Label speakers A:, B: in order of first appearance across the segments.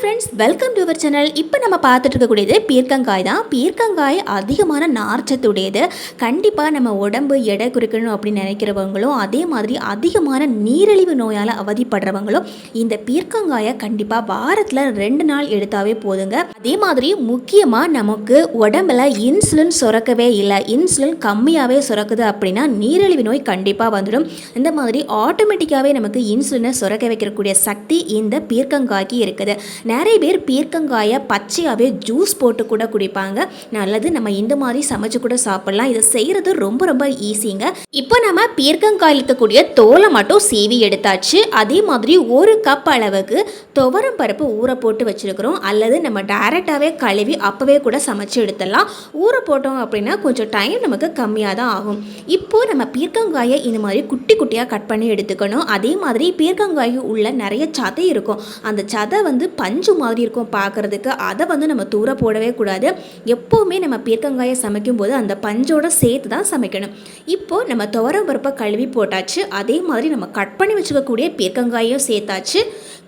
A: Friends welcome to our channel இப்போ நம்ம பார்த்துட்டு இருக்கக்கூடியது பீர்க்கங்காய் தான். பீர்க்கங்காய் அதிகமான நார்ச்சத்துடையது. கண்டிப்பாக நம்ம உடம்பு எடை குறைக்கணும் அப்படின்னு நினைக்கிறவங்களும் அதே மாதிரி அதிகமான நீரிழிவு நோயால் அவதிப்படுறவங்களும் இந்த பீர்க்கங்காயை கண்டிப்பாக வாரத்தில் ரெண்டு நாள் எடுத்தாவே போதுங்க. அதே மாதிரி முக்கியமாக நமக்கு உடம்புல இன்சுலின் சுரக்கவே இல்லை. இன்சுலின் கம்மியாகவே சுரக்குது அப்படின்னா நீரிழிவு நோய் கண்டிப்பாக வந்துடும். இந்த மாதிரி ஆட்டோமேட்டிக்காகவே நமக்கு இன்சுலினை சுரக்க வைக்கக்கூடிய சக்தி இந்த பீர்க்கங்காய்க்கு இருக்குது. நிறைய பேர் பீர்க்கங்காயை பச்சையாகவே ஜூஸ் போட்டு கூட குடிப்பாங்க. நல்லது நம்ம இந்த மாதிரி சமைச்சு கூட சாப்பிடலாம். இதை செய்கிறது ரொம்ப ரொம்ப ஈஸிங்க. இப்போ நம்ம பீர்க்கங்காயில் இருக்கக்கூடிய தோலை மட்டும் சீவி எடுத்தாச்சு. அதே மாதிரி ஒரு கப் அளவுக்கு துவரம் பருப்பு ஊற போட்டு வச்சுருக்கிறோம். அல்லது நம்ம டைரெக்டாகவே கழுவி அப்போவே கூட சமைச்சு எடுத்துடலாம். ஊற போட்டோம் அப்படின்னா கொஞ்சம் டைம் நமக்கு கம்மியாக தான் ஆகும். இப்போது நம்ம பீர்க்கங்காயை இந்த மாதிரி குட்டி குட்டியாக கட் பண்ணி எடுத்துக்கணும். அதே மாதிரி பீர்க்கங்காய் உள்ள நிறைய சதை இருக்கும். அந்த சதை வந்து பஞ்சு மாதிரி இருக்கும் பார்க்குறதுக்கு. அதை வந்து நம்ம தூர போடவே கூடாது. எப்போவுமே நம்ம பீர்க்கங்காயை சமைக்கும்போது அந்த பஞ்சோட சேர்த்து தான் சமைக்கணும். இப்போது நம்ம துவரம் பருப்பை கழுவி போட்டாச்சு. அதே மாதிரி நம்ம கட் பண்ணி வச்சுக்கக்கூடிய பீர்க்கங்காயும் சேர்த்தாச்சு.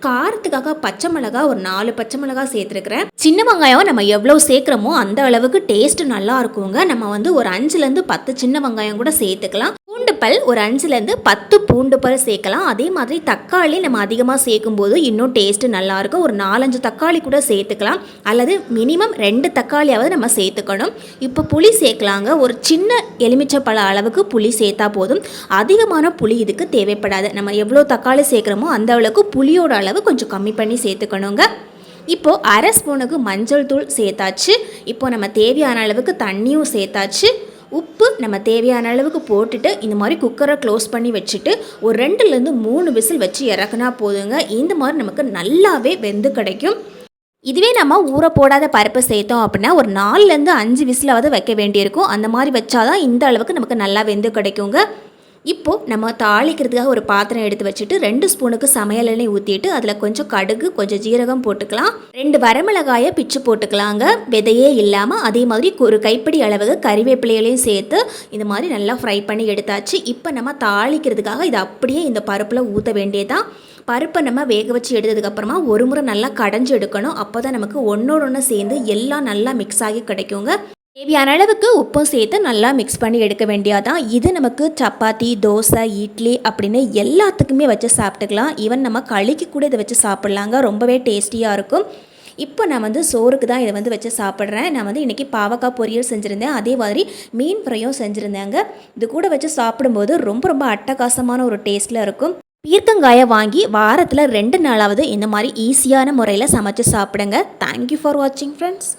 A: காரத்துக்காக பச்சை மிளகா ஒரு நாலு பச்சை மிளகா சேர்த்துருக்குறேன். சின்ன வெங்காயம் நம்ம எவ்வளோ சேர்க்குறோமோ அந்த அளவுக்கு டேஸ்ட் நல்லா இருக்குங்க. நம்ம வந்து ஒரு அஞ்சுலேருந்து பத்து சின்ன வெங்காயம் கூட சேர்த்துக்கலாம். பல் ஒரு அஞ்சுலேருந்து பத்து பூண்டு பல் சேர்க்கலாம். அதே மாதிரி தக்காளி நம்ம அதிகமாக சேர்க்கும்போது இன்னும் டேஸ்ட்டு நல்லாயிருக்கும் ஒரு நாலஞ்சு தக்காளி கூட சேர்த்துக்கலாம். அல்லது மினிமம் ரெண்டு தக்காளியாவது நம்ம சேர்த்துக்கணும். இப்போ புளி சேர்க்கலாங்க. ஒரு சின்ன எலுமிச்சப்பழ அளவுக்கு புளி சேர்த்தா போதும். அதிகமான புளி இதுக்கு தேவைப்படாது. நம்ம எவ்வளோ தக்காளி சேர்க்குறோமோ அந்த அளவுக்கு புளியோட அளவு கொஞ்சம் கம்மி பண்ணி சேர்த்துக்கணுங்க. இப்போது அரை ஸ்பூனுக்கு மஞ்சள் தூள் சேர்த்தாச்சு. இப்போ நம்ம தேவையான அளவுக்கு தண்ணியும் சேர்த்தாச்சு. உப்பு நம்ம தேவையான அளவுக்கு போட்டுட்டு இந்த மாதிரி குக்கரை க்ளோஸ் பண்ணி வச்சுட்டு ஒரு ரெண்டுலேருந்து மூணு விசில் வச்சு இறக்குனா போதுங்க. இந்த மாதிரி நமக்கு நல்லாவே வெந்து கிடைக்கும். இதுவே நம்ம ஊற போடாத பருப்பு சேர்த்தோம் அப்படின்னா ஒரு நாலுலேருந்து அஞ்சு விசிலாவது வைக்க வேண்டியிருக்கும். அந்த மாதிரி வச்சாதான் இந்த அளவுக்கு நமக்கு நல்லா வெந்து கிடைக்குங்க. இப்போது நம்ம தாளிக்கிறதுக்காக ஒரு பாத்திரம் எடுத்து வச்சுட்டு ரெண்டு ஸ்பூனுக்கு சமையல் எண்ணெய் ஊற்றிட்டு அதில் கொஞ்சம் கடுகு கொஞ்சம் ஜீரகம் போட்டுக்கலாம். ரெண்டு வரமிளகாயை பிச்சு போட்டுக்கலாங்க. விதையே இல்லாமல் அதே மாதிரி ஒரு கைப்பிடி அளவுக்கு கறிவேப்பிலையிலையும் சேர்த்து இந்த மாதிரி நல்லா ஃப்ரை பண்ணி எடுத்தாச்சு. இப்போ நம்ம தாளிக்கிறதுக்காக இதை அப்படியே இந்த பருப்பில் ஊற்ற வேண்டியதான் பருப்பை நம்ம வேக வச்சு எடுத்ததுக்கப்புறமா ஒரு முறை நல்லா கடைஞ்சி எடுக்கணும். அப்போ தான் நமக்கு ஒன்றோட ஒன்று சேர்ந்து எல்லாம் நல்லா மிக்ஸ் ஆகி கிடைக்குங்க. தேவையான அளவுக்கு உப்பும் சேர்த்து நல்லா மிக்ஸ் பண்ணி எடுக்க வேண்டியதான் இது நமக்கு சப்பாத்தி தோசை இட்லி அப்படின்னு எல்லாத்துக்குமே வச்சு சாப்பிட்டுக்கலாம். ஈவன் நம்ம களிக்கு கூட இதை வச்சு சாப்பிட்லாங்க. ரொம்பவே டேஸ்டியாக இருக்கும். இப்போ நான் வந்து சோறுக்கு தான் இதை வந்து வச்சு சாப்பிட்றேன். நான் வந்து இன்றைக்கி பாவக்காய் பொரியல் செஞ்சுருந்தேன். அதே மாதிரி மீன் ஃப்ரையும் செஞ்சுருந்தேங்க. இது கூட வச்சு சாப்பிடும்போது ரொம்ப ரொம்ப அட்டகாசமான ஒரு டேஸ்ட்டில் இருக்கும். பீர்க்கங்காயை வாங்கி வாரத்தில் ரெண்டு நாளாவது இந்த மாதிரி ஈஸியான முறையில் சமைச்சு சாப்பிடுங்க. தேங்க்யூ ஃபார் வாட்சிங் ஃப்ரெண்ட்ஸ்